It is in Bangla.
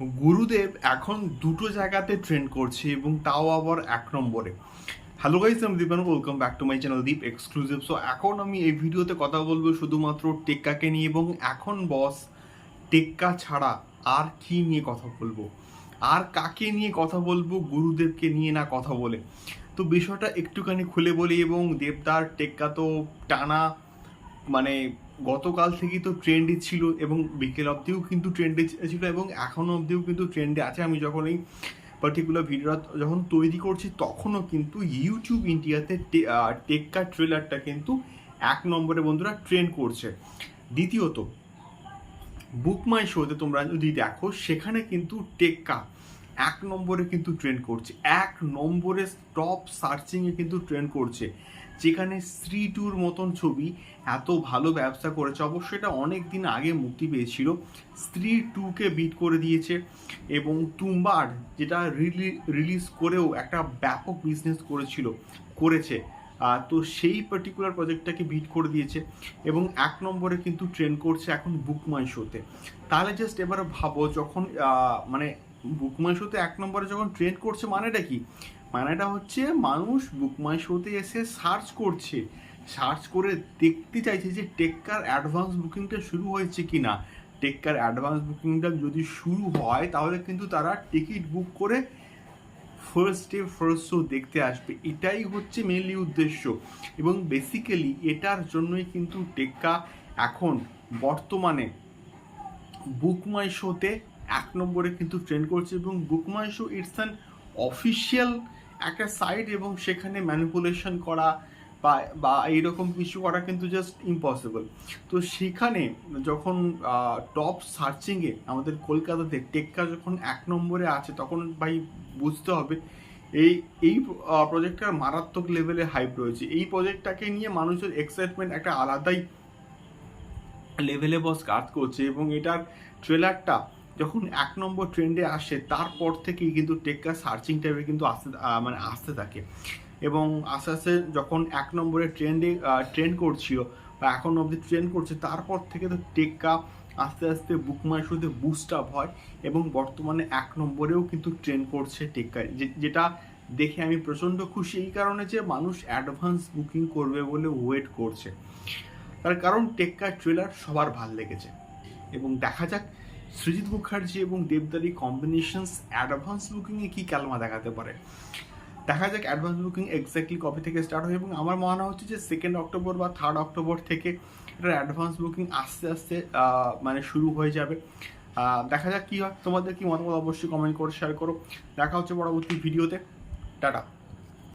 গুরুদেব এখন দুটো জায়গাতে ট্রেন্ড করছে এবং তাও আবার এক নম্বরে। হ্যালো গাইস আমি Dipan welcome back to my channel Deep exclusive so এখন আমি এই ভিডিওতে কথা বলব শুধুমাত্র টেক্কাকে নিয়ে এবং এখন বস টেক্কা ছাড়া আর কি নিয়ে কথা বলব? আর কাকে নিয়ে কথা বলব? গুরুদেবকে নিয়ে না কথা বলে। তো বিষয়টা একটুখানি খুলে বলি এবং দেবদার টেক্কা তো টানা মানে গতকাল থেকেই তো ট্রেন্ডে ছিল এবং বিকেল অবধিও কিন্তু ট্রেন্ডে ছিল এবং এখনও অবধিও কিন্তু ট্রেন্ডে আছে। আমি যখন এই পার্টিকুলার ভিডিওটা যখন তৈরি করছি, তখনও কিন্তু ইউটিউব ইন্ডিয়াতে টেক্কা ট্রেলারটা কিন্তু এক নম্বরে বন্ধুরা ট্রেন্ড করছে। দ্বিতীয়ত বুক মাই শোতে তোমরা যদি দেখো, সেখানে কিন্তু টেক্কা এক নম্বরে কিন্তু ট্রেন্ড করছে। এক নম্বরে টপ সার্চিংয়ে কিন্তু ট্রেন্ড করছে। যেখানে শ্রী টুর মতন ছবি এত ভালো ব্যবসা করেছে। অবশ্য এটা অনেক দিন আগে মুক্তি পেয়েছিল। স্ত্রী টুকে বিট করে দিয়েছে এবং তুম্বার যেটা রিলিজ করেও একটা ব্যাপক বিজনেস করেছিল, করেছে। তো সেই পার্টিকুলার প্রজেক্টটাকে বিট করে দিয়েছে এবং এক নম্বরে কিন্তু ট্রেন্ড করছে এখন বুক মাই শোতে তাহলে জাস্ট এবার ভাবো, যখন মানে বুক মাই শোতে এক নম্বরে যখন ট্রেন্ড করছে মানেটা কি? মানেটা হচ্ছে মানুষ বুক মাই শোতে এসে সার্চ করছে। সার্চ করে দেখতে চাইছে যে টেক্কার অ্যাডভান্স বুকিংটা শুরু হয়েছে কি না টেক্কার অ্যাডভান্স বুকিংটা যদি শুরু হয়, তাহলে কিন্তু তারা টিকিট বুক করে ফার্স্ট ডে ফার্স্ট শো দেখতে আসবে। এটাই হচ্ছে মেনলি উদ্দেশ্য। এবং বেসিক্যালি এটার জন্যই কিন্তু টেক্কা এখন বর্তমানে বুক মাই শোতে এক নম্বরে কিন্তু ট্রেন্ড করছে এবং BookMyShow it's an official একটা সাইট এবং সেখানে ম্যানিপুলেশন করা বা বা এইরকম কিছু করা কিন্তু জাস্ট ইম্পসিবল তো সেখানে যখন টপ সার্চিংয়ে আমাদের কলকাতাতে টেক্কা যখন এক নম্বরে আছে তখন ভাই বুঝতে হবে, এই এই প্রজেক্টটার মারাত্মক লেভেলে হাইপ রয়েছে। এই প্রজেক্টটাকে নিয়ে মানুষের এক্সাইটমেন্ট একটা আলাদাই লেভেলে বস কাজ করছে এবং এটার ট্রেলারটা যখন এক নম্বর ট্রেন্ডে আসে, তারপর থেকেই কিন্তু টেক্কা সার্চিং টাইপে কিন্তু আসতে মানে আসতে থাকে। এবং আস্তে আস্তে যখন এক নম্বরে ট্রেন্ডে ট্রেন্ড করছিল বা এখন অবধি ট্রেন্ড করছে, তারপর থেকে তো টেক্কা আস্তে আস্তে বুক মাই শোতে বুস্ট আপ হয় এবং বর্তমানে এক নম্বরেও কিন্তু ট্রেন্ড করছে টেক্কায় যে- যেটা দেখে আমি প্রচণ্ড খুশি, এই কারণে যে মানুষ অ্যাডভান্স বুকিং করবে বলে ওয়েট করছে। তার কারণ টেক্কা ট্রেলার সবার ভালো লেগেছে। এবং দেখা যাক সৃজিত মুখার্জি এবং দেবদারি কম্বিনেশনস অ্যাডভান্স বুকিংয়ে কী ক্যালমা দেখাতে পারে? দেখা যাক অ্যাডভান্স বুকিং এক্স্যাক্টলি কবে থেকে স্টার্ট হয় এবং আমার মনে হচ্ছে যে সেকেন্ড অক্টোবর বা থার্ড অক্টোবর থেকে এটার অ্যাডভান্স বুকিং আস্তে আস্তে মানে শুরু হয়ে যাবে। দেখা যাক কী হয়। তোমাদের কি মতামত অবশ্যই কমেন্ট করে শেয়ার করো। দেখা হচ্ছে পরবর্তী ভিডিওতে টাটা।